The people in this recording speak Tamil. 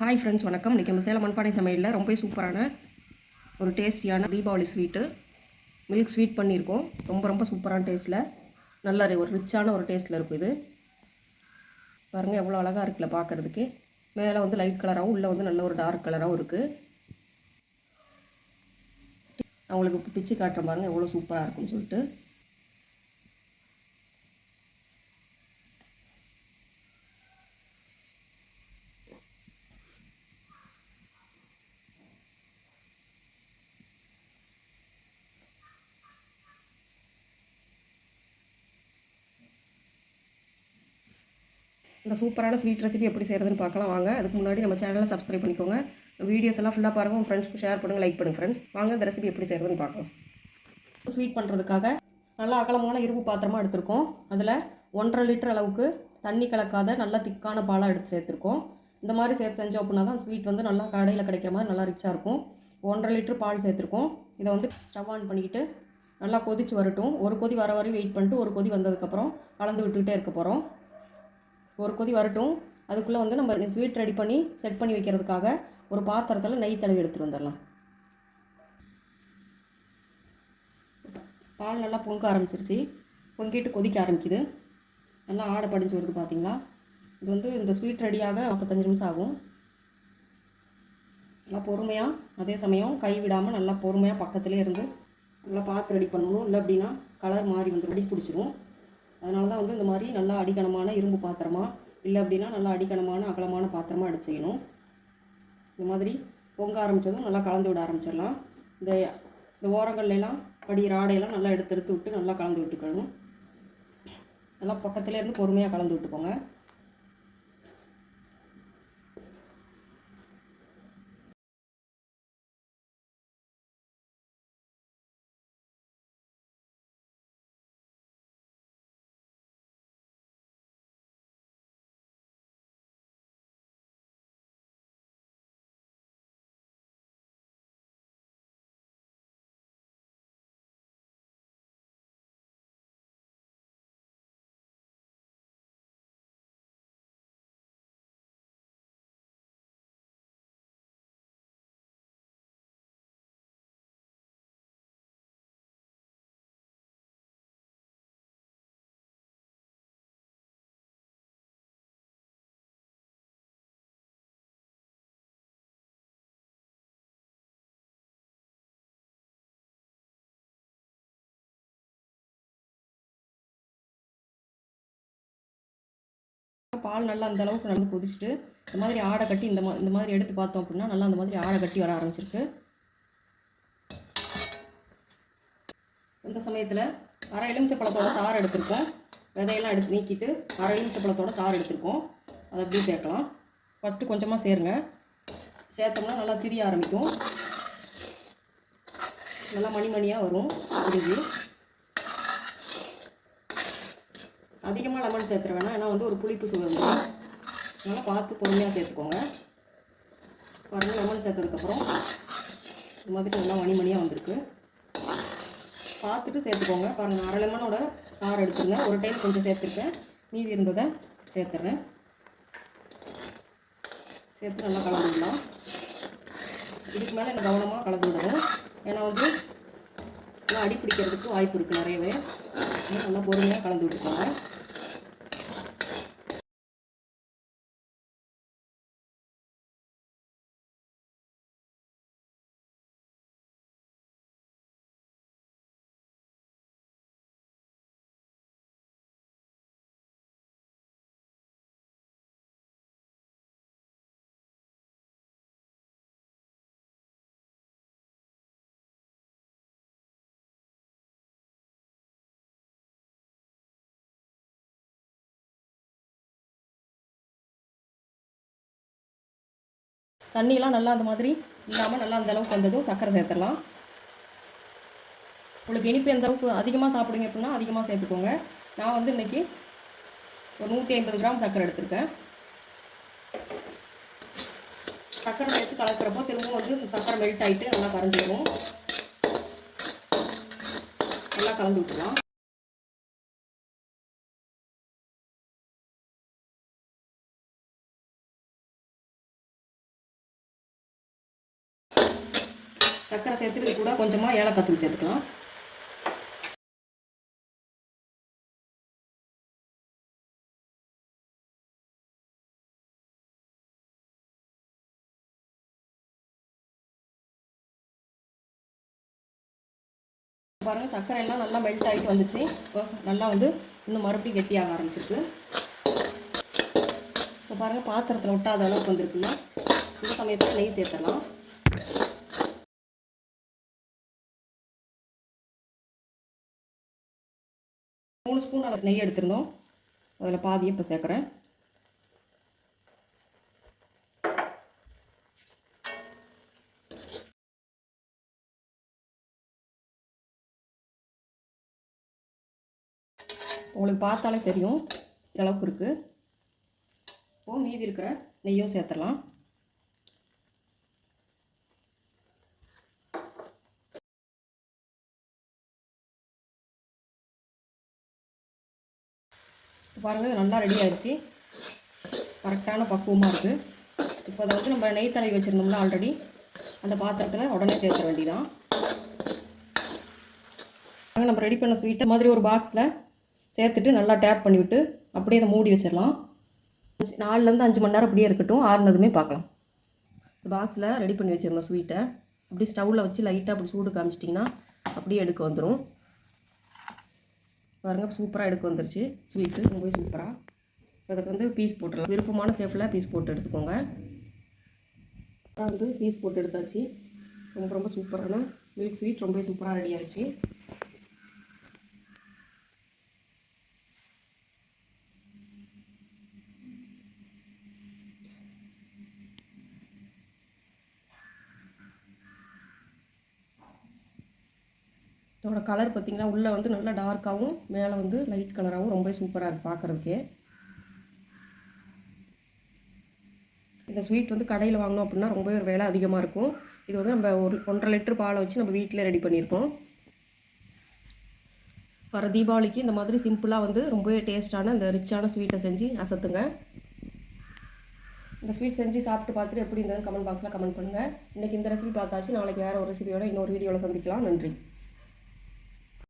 ஹாய் ஃப்ரெண்ட்ஸ் வணக்கம். இன்றைக்கி நம்ம சேலம் மண்பானை சமையலில் ரொம்ப சூப்பரான ஒரு டேஸ்டியான தீபாவளி ஸ்வீட்டு மில்க் ஸ்வீட் பண்ணியிருக்கோம். ரொம்ப ரொம்ப சூப்பரான டேஸ்ட்டில் நல்ல ஒரு ரிச்சான ஒரு டேஸ்ட்டில் இருக்கும் இது. பாருங்கள் எவ்வளோ அழகாக இருக்குல்ல பார்க்குறதுக்கு மேலே வந்து லைட் கலராகவும் உள்ளே வந்து நல்ல ஒரு டார்க் கலராகவும் இருக்குது அவங்களுக்கு பிச்சு காட்டுற பாருங்கள் எவ்வளோ சூப்பராக இருக்கும்னு சொல்லிட்டு. இந்த சூப்பரான ஸ்வீட் ரெசிபி எப்படி செய்கிறதுன்னு பார்க்கலாம். வாங்க அதுக்கு முன்னாடி நம்ம சேனலை சப்ஸ்கிரைப் பண்ணிக்கோங்க. வீடியோஸ் எல்லாம் ஃபுல்லாக பாருங்கள் உங்கள் ஃப்ரெண்ட்ஸ்க்கு ஷேர் பண்ணுங்கள் லைக் பண்ணுங்கள் ஃப்ரெண்ட்ஸ் வாங்க இந்த ரெசிபி எப்படி செய்கிறதுன்னு பார்க்கலாம். ஸ்வீட் பண்ணுறதுக்காக நல்லா அகலமான இரும்பு பாத்திரமாக எடுத்திருக்கோம். அதில் ஒன்றரை லிட்டர் அளவுக்கு தண்ணி கலக்காத நல்லா திக்கான பாலாக எடுத்து சேர்த்துருக்கோம். இந்த மாதிரி சேர்த்து செஞ்சோம் அப்படின்னா தான் ஸ்வீட் வந்து நல்லா கடையில் கிடைக்கிற மாதிரி நல்லா ரிச்சாக இருக்கும். ஒன்றரை லிட்டர் பால் சேர்த்துருக்கோம். இதை வந்து ஸ்டவ் ஆன் பண்ணிக்கிட்டு நல்லா கொதிச்சு வரட்டும். ஒரு கொதி வர வரையும் வெயிட் பண்ணிட்டு ஒரு கொதி வந்ததுக்கப்புறம் கலந்து விட்டுக்கிட்டே இருக்க போகிறோம் ஒரு கொதி வரட்டும். அதுக்குள்ளே வந்து நம்ம ஸ்வீட் ரெடி பண்ணி செட் பண்ணி வைக்கிறதுக்காக ஒரு பாத்திரத்தில் நெய் தடவி எடுத்துகிட்டு வந்துடலாம். பால் நல்லா பொங்க ஆரம்பிச்சிருச்சு. பொங்கிட்டு கொதிக்க ஆரம்பிக்குது. நல்லா ஆடை படிஞ்சு வருது பார்த்தீங்களா இது வந்து இந்த ஸ்வீட் ரெடியாக நாற்பத்தஞ்சு நிமிஷம் ஆகும். நல்லா பொறுமையாக அதே சமயம் கை விடாமல் நல்லா பொறுமையாக பக்கத்துலேயே இருந்து நல்லா பார்த்து ரெடி பண்ணணும். இல்லை அப்படின்னா கலர் மாறி வந்து ரெடி பிடிச்சிரும். அதனால தான் வந்து இந்த மாதிரி நல்லா அடிக்கணமான இரும்பு பாத்திரமா இல்லை அப்படின்னா நல்லா அடிக்கணமான அகலமான பாத்திரமா எடுத்து செய்யணும். இந்த மாதிரி பொங்க ஆரம்பித்ததும் நல்லா கலந்து விட ஆரம்பிச்சிடலாம். இந்த இந்த ஓரங்கள்லாம் படி ராடையெல்லாம் நல்லா எடுத்து எடுத்து விட்டு நல்லா கலந்து விட்டுக்கணும். நல்லா பக்கத்துலேருந்து பொறுமையாக கலந்து விட்டுக்கோங்க. பால் நல்லா அந்த அளவுக்கு நல்லா கொதிச்சுட்டு இந்த மாதிரி ஆடை கட்டி இந்த மா இந்த மாதிரி எடுத்து பார்த்தோம் அப்படின்னா நல்லா அந்த மாதிரி ஆடை கட்டி வர ஆரம்பிச்சிருக்கு. இந்த சமயத்தில் அரை எலுமிச்சப்பழத்தோட சாறு எடுத்திருக்கோம். விதையெல்லாம் எடுத்து நீக்கிட்டு அரை எலுமிச்சப்பழத்தோட சாறு எடுத்திருக்கோம். அதை அப்படியே சேர்க்கலாம். ஃபஸ்ட்டு கொஞ்சமாக சேருங்க. சேர்த்தோம்னா நல்லா திரிய ஆரம்பிக்கும். நல்லா மணி மணியாக வரும். திரும்பி அதிகமாக லெமன் சேர்த்துற வேணாம் ஏன்னா வந்து ஒரு புளிப்பு சுவை வந்துடும் அதனால் பார்த்து பொறுமையாக சேர்த்துக்கோங்க. பாருங்கள் லெமன் சேர்த்ததுக்கப்புறம் இது மாதிரி நல்லா மணி மணியாக வந்திருக்கு. பார்த்துட்டு சேர்த்துக்கோங்க. பாருங்கள் அரை லெமனோட சாறு எடுத்துருந்தேன். ஒரு டைம் கொஞ்சம் சேர்த்துருக்கேன். மீதி இருந்ததை சேர்த்துட்றேன் சேர்த்து நல்லா கலந்து விடலாம் இதுக்கு மேலே எனக்கு கவனமாக கலந்து விடணும் ஏன்னா வந்து அடி பிடிக்கிறதுக்கு வாய்ப்பு இருக்குது நிறையவே. நல்லா பொறுமையாக கலந்து விட்டுக்கோங்க. தண்ணியெல்லாம் நல்லா அந்த மாதிரி இல்லாமல் நல்லா அந்த அளவுக்கு வந்ததும் சர்க்கரை சேர்த்துடலாம். உங்களுக்கு இனிப்பு எந்த அளவுக்கு அதிகமாக சாப்பிடுங்க அப்படின்னா அதிகமாக சேர்த்துக்கோங்க. நான் வந்து இன்றைக்கி ஒரு நூற்றி ஐம்பது கிராம் சர்க்கரை எடுத்திருக்கேன். சர்க்கரை சேர்த்து கலக்கிறப்போ திரும்பவும் வந்து சர்க்கரை மெல்ட் ஆகிட்டு நல்லா கரைஞ்சிடும் நல்லா கலந்து விட்டுலாம் சர்க்கரை சேர்த்துட்டு கூட கொஞ்சமாக ஏலக்காய் தூள் சேர்த்துக்கலாம். பாருங்கள் சர்க்கரை எல்லாம் நல்லா மெல்ட் ஆகிட்டு வந்துச்சு. இப்போ நல்லா வந்து இன்னும் மறுபடியும் கெட்டியாக ஆரம்பிச்சிருக்கு. இப்போ பாருங்கள் பாத்திரத்தில் ஒட்டாத அளவுக்கு வந்திருக்குல்ல இந்த சமயத்தில் நெய் சேர்த்துடலாம். மூணு ஸ்பூன் அளவு நெய் எடுத்திருந்தோம். அதில் பாதியை இப்போ சேர்க்குறேன். உங்களுக்கு பார்த்தாலே தெரியும் இந்தளவுக்கு இருக்குது இப்போது மீதி இருக்கிற நெய்யும் சேர்த்துடலாம். பாருங்கள் நல்லா ரெடி ஆகிடுச்சு கரெக்டான பக்குவமாக இருக்குது இப்போ அதை வந்து நம்ம நெய் தடவி வச்சுருந்தோம்னா ஆல்ரெடி அந்த பாத்திரத்தில் உடனே சேர்த்த வேண்டிதான் நம்ம ரெடி பண்ண ஸ்வீட்டை மாதிரி ஒரு பாக்ஸில் சேர்த்துட்டு நல்லா டேப் பண்ணிவிட்டு அப்படியே அதை மூடி வச்சிடலாம். நாலுலேருந்து அஞ்சு மணி நேரம் அப்படியே இருக்கட்டும். ஆறுனதுமே பார்க்கலாம். பாக்ஸில் ரெடி பண்ணி வச்சிடணும் ஸ்வீட்டை அப்படி ஸ்டவ்வில் வச்சு லைட்டாக அப்படி சூடு காமிச்சிட்டிங்கன்னா அப்படியே எடுக்க வந்துடும் பாருங்கள் சூப்பராக எடுக்க வந்துருச்சு. ஸ்வீட்டு ரொம்பவே சூப்பராக அதுக்கு வந்து பீஸ் போட்டுடலாம். விருப்பமான சேஃபில் பீஸ் போட்டு எடுத்துக்கோங்க. வந்து பீஸ் போட்டு எடுத்தாச்சு. ரொம்ப ரொம்ப சூப்பரான மில்க் ஸ்வீட் ரொம்பவே சூப்பராக ரெடி ஆயிடுச்சு. இதோட கலர் பார்த்திங்கன்னா உள்ளே வந்து நல்லா டார்க்காகவும் மேலே வந்து லைட் கலராகவும் ரொம்ப சூப்பராக இருக்குது பார்க்குறதுக்கே இந்த ஸ்வீட் வந்து கடையில் வாங்கினோம் அப்படின்னா ரொம்பவே ஒரு விலை அதிகமாக இருக்கும். இது வந்து நம்ம ஒரு ஒன்றரை லிட்டர் பாலை வச்சு நம்ம வீட்டிலே ரெடி பண்ணியிருக்கோம். வர தீபாவளிக்கு இந்த மாதிரி சிம்பிளாக வந்து ரொம்பவே டேஸ்ட்டான இந்த ரிச்சான ஸ்வீட்டை செஞ்சு அசத்துங்க. இந்த ஸ்வீட் செஞ்சு சாப்பிட்டு பார்த்துட்டு எப்படி இருந்தாலும் கமெண்ட் பாக்ஸில் கமெண்ட் பண்ணுங்கள் இன்றைக்கி இந்த ரெசிபி பார்த்தாச்சு. நாளைக்கு வேறு ஒரு ரெசிபியோட இன்னொரு வீடியோவில் சந்திக்கலாம். நன்றி.